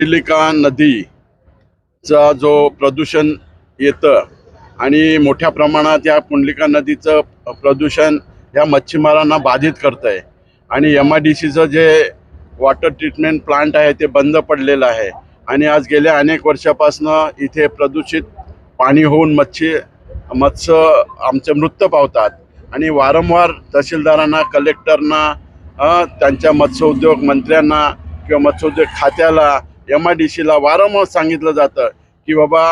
पिलिका नदीचा जो प्रदूषण येतं आणि मोठ्या प्रमाणात या पुंडलिका नदीचं प्रदूषण या मच्छीमारांना बाधित करतं आहे आणि एम आय डी सीचं जे वॉटर ट्रीटमेंट प्लांट आहे ते बंद पडलेलं आहे. आणि आज गेल्या अनेक वर्षापासनं इथे प्रदूषित पाणी होऊन मच्छी मत्स्य आमचे मृत्यू पावतात. आणि वारंवार तहसीलदारांना कलेक्टरना त्यांच्या मत्स्योद्योग मंत्र्यांना किंवा मत्स्योद्योग खात्याला एम आय डी सीला वारंवार सांगितलं जातं की बाबा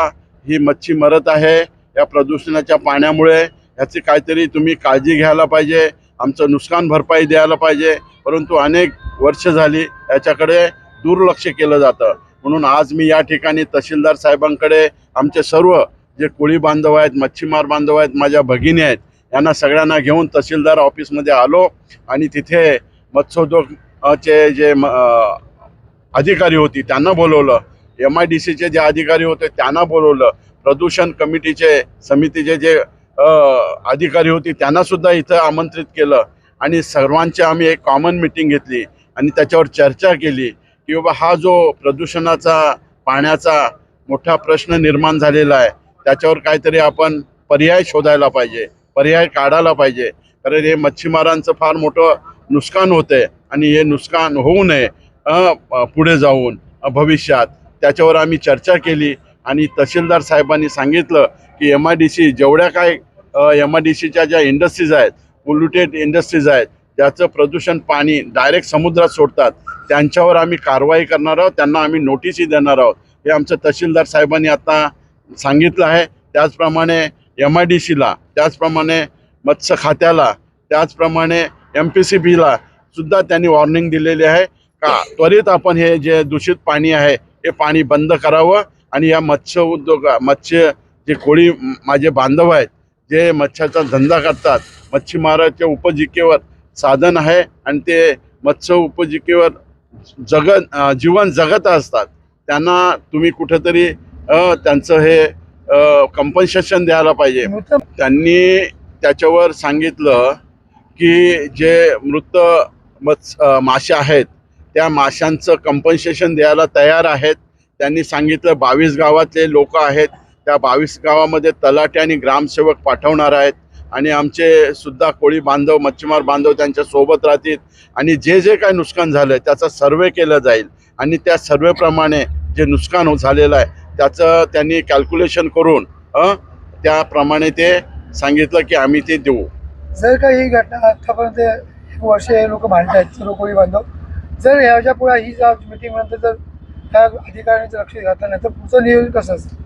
ही मच्छी मरत आहे या प्रदूषणाच्या पाण्यामुळे ह्याची काहीतरी तुम्ही काळजी घ्यायला पाहिजे आमचं नुकसान भरपाई द्यायला पाहिजे. परंतु अनेक वर्ष झाली याच्याकडे दुर्लक्ष केलं जातं. म्हणून आज मी या ठिकाणी तहसीलदार साहेबांकडे आमचे सर्व जे कोळी बांधव आहेत मच्छीमार बांधव आहेत माझ्या भगिनी आहेत यांना सगळ्यांना घेऊन तहसीलदार ऑफिसमध्ये आलो आणि तिथे मत्स्योद्योगचे जे अधिकारी होती त्यांना बोलवलं. एम आय डी सीचे जे अधिकारी होते त्यांना बोलवलं. प्रदूषण कमिटीचे समितीचे जे अधिकारी होती त्यांनासुद्धा इथं आमंत्रित केलं. आणि सर्वांची आम्ही एक कॉमन मिटिंग घेतली. आणि त्याच्यावर चर्चा केली की बाबा हा जो प्रदूषणाचा पाण्याचा मोठा प्रश्न निर्माण झालेला आहे त्याच्यावर काहीतरी आपण पर्याय शोधायला पाहिजे पर्याय काढायला पाहिजे. कारण हे मच्छीमारांचं फार मोठं नुकसान होतंय. आणि हे नुकसान होऊ नये. पुढे जाऊन भविष्यात. त्याच्यावर आम्ही चर्चा केली आणि तहसीलदार साहेबांनी सांगितलं की एम आय डी सी जेवढ्या काय एम आय डी सीच्या ज्या इंडस्ट्रीज आहेत पोल्युटेड इंडस्ट्रीज आहेत ज्याचं प्रदूषण पाणी डायरेक्ट समुद्रात सोडतात त्यांच्यावर आम्ही कारवाई करणार आहोत त्यांना आम्ही नोटीसही देणार आहोत. हे आमचं तहसीलदार साहेबांनी आता सांगितलं आहे. त्याचप्रमाणे एम आय डी सीला त्याचप्रमाणे मत्स्य खात्याला त्याचप्रमाणे एम पी सी बीला सुद्धा त्यांनी वॉर्निंग दिलेली आहे. का? त्वरित आपण हे जे दूषित पाणी आहे हे पाणी बंद करावं आणि या मत्स्य उद्योग मत्स्य जे कोळी माझे बांधव आहेत जे मच्छ्याचा धंदा करतात मच्छीमाराच्या उपजीविकेवर साधन आहे आणि ते मत्स्य उपजीविकेवर जगत जीवन जगत असतात. त्यांना तुम्ही कुठेतरी त्यांचं हे कंपन्सेशन द्यायला पाहिजे. त्यांनी त्याच्यावर सांगितलं की जे मृत मत्स मासे आहेत त्या माशांचं कंपन्सेशन द्यायला तयार आहेत. त्यांनी सांगितलं बावीस गावातले लोक आहेत. त्या बावीस गावामध्ये तलाठी आणि ग्रामसेवक पाठवणार आहेत. आणि आमचे सुद्धा कोळी बांधव मच्छीमार बांधव त्यांच्यासोबत राहतील. आणि जे जे काय नुकसान झालं त्याचा सर्वे केलं जाईल. आणि त्या सर्वेप्रमाणे जे नुकसान झालेलं आहे त्याचं त्यांनी कॅल्क्युलेशन करून त्याप्रमाणे ते सांगितलं की आम्ही ते देऊ. जर का ही घटना आतापर्यंत वर्ष हे लोक मांडतायत सर्व कोळी बांधव जर ह्याच्या पुढे ही जर मिटिंग नंतर जर त्या अधिकाऱ्यांचं लक्ष घातलं नाही तर पुढचं नियोजन कसं असेल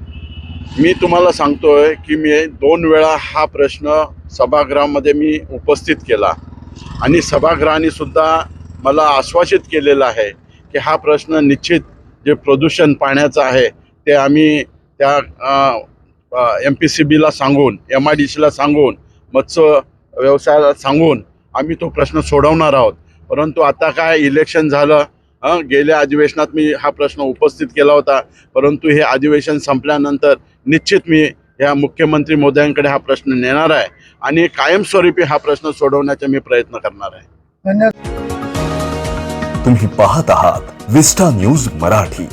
मी तुम्हाला सांगतोय की मी दोन वेळा हा प्रश्न सभागृहामध्ये मी उपस्थित केला. आणि सभागृहाने सुद्धा मला आश्वासित केलेलं आहे की हा प्रश्न निश्चित जे प्रदूषण पाण्याचं आहे ते आम्ही त्या एम पी सी बीला सांगून एम आय डी सीला सांगून मत्स्य व्यवसायाला सांगून आम्ही तो प्रश्न सोडवणार आहोत. परंतु आता काय इलेक्शन झालं हं, गेल्या अधिवेशनात मी हा प्रश्न उपस्थित केला होता. परंतु हे अधिवेशन संपल्यानंतर निश्चित मी या मुख्यमंत्री मोदयांकडे हा प्रश्न नेणार आहे आणि कायमस्वरूपी हा प्रश्न सोडवण्याचा मी प्रयत्न करणार आहे. धन्यवाद. तुम्ही पाहत आहात विस्टा न्यूज मराठी.